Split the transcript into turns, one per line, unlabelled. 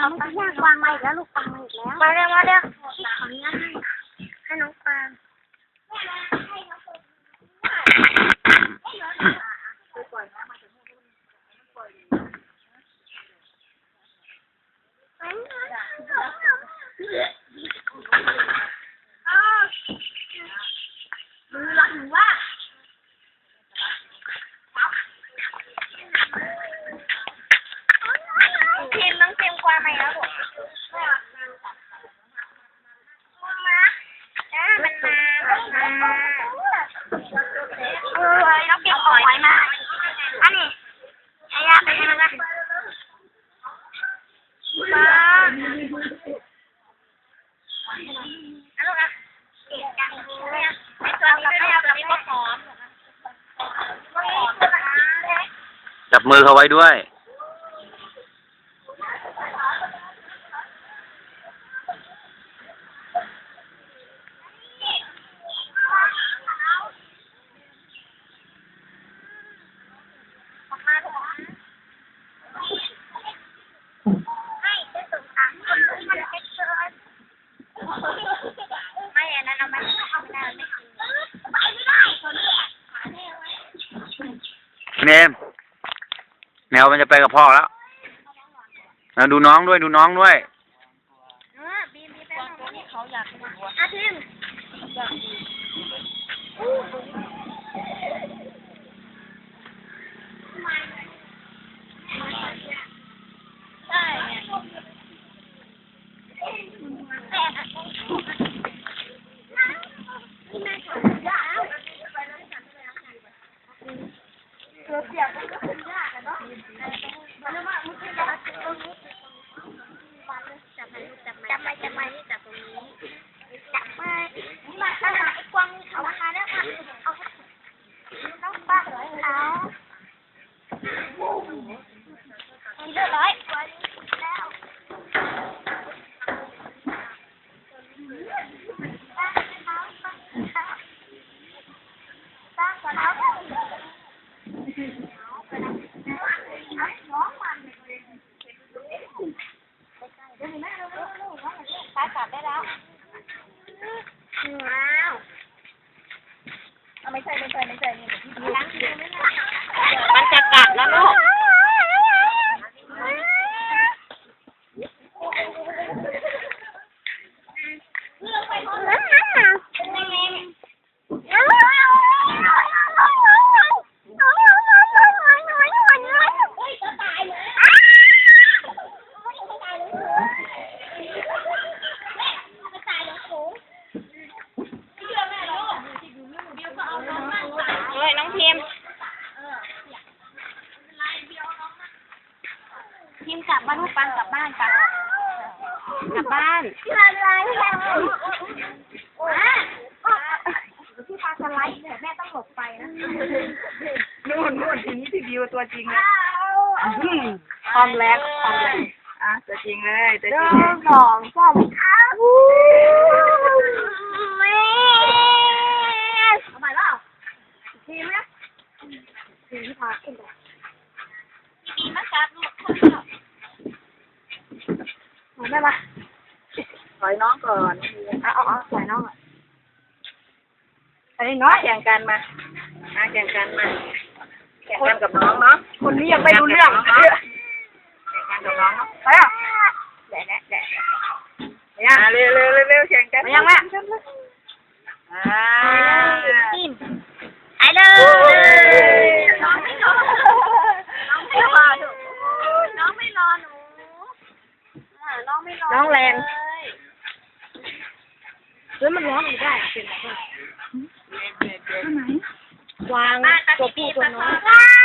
เอาลูกวางมาอีแล้วลูกวางมาอีกแล้ว
มาเร็วมาเร็ว
น้อง
เก็บหอยมา อันนี้ไอ้ยาไปให้มันนะมาอันลูกนะเก่งจังเลยอะไอ้ตัวกับไอ้ยากับนี้ก็หอม
จับมือเขาไว้ด้วย
ให้จะส่งทางคนที่มันเอ็กเซิร์นไม่อันนั้นเราไม่เอาไม่ได้ไม่กินไปไม่ได้คนนี้
เนมแมวมันจะไปกับพ่อแล้วเอาดูน้องด้วยดูน้องด้วย
เออบีมบีมแป๊บนึงนี่เขาอยากอาทิมใช่เราเสียบมันก็ขึ้นยากอะเนาะมันว่ามันขึ้นยากตรงนี้ จับไปจับไปจับไปจับไปจับตรงนี้จับไปนี่มาขนาดไอ้กวางเขามาแล้วค่ะเอาต้องป้าเลยเอาเรียบร้อยแล้วตั้งก่อนเอาน้องมัน ตายกัดได้แล้วว้าวไม่ใช่ไม่ใช่ไม่ใช่นี่ล้างมือไม่ได้มันจะกัดแล้วลูก เฮ้ยน้องพิมพิมกลับบ้านลูกปังกลับบ้านปังกลับบ้านอะไรเนี่ยพี่ปาสไลด์เนี่ยแม่ต้องหลบไปนะ
นู่นนู่นทีนี้พี่บิวตัวจริงเลย
ความแรงความแรง
อะตัวจริงเลยตัว
ห
จริ
นึ่
ง
งสองสามแม่เอาใหม่แล้วทีมนะทีมที่พาขึ้นไปทีมนะครับลูก เอาแม่มา
ถอยน้องก่อน
เอาเอาเอาใส่น้องอะ
อันนี้น้องแข่งกันมามาแข่งกันมา แข่งกันกับน้องเนาะ
คนนี้ยังไม่รู้เรื่อง
แข่งกันกับน้องเนาะ
ไปอะ
แดะแดะแดะอะเร็วเร็วเร็วเร็วแข่งกัน
มายังแม่
อ่า
ทีมไปเลยน้องไม่รอน้องไม่รอหนูน้องไม่รอหนูน้องไม่รอ
น้องแรง
เฮ้ยมันร้องอีกได้เป็นอะไรวางตัวผู้ตัวน้อง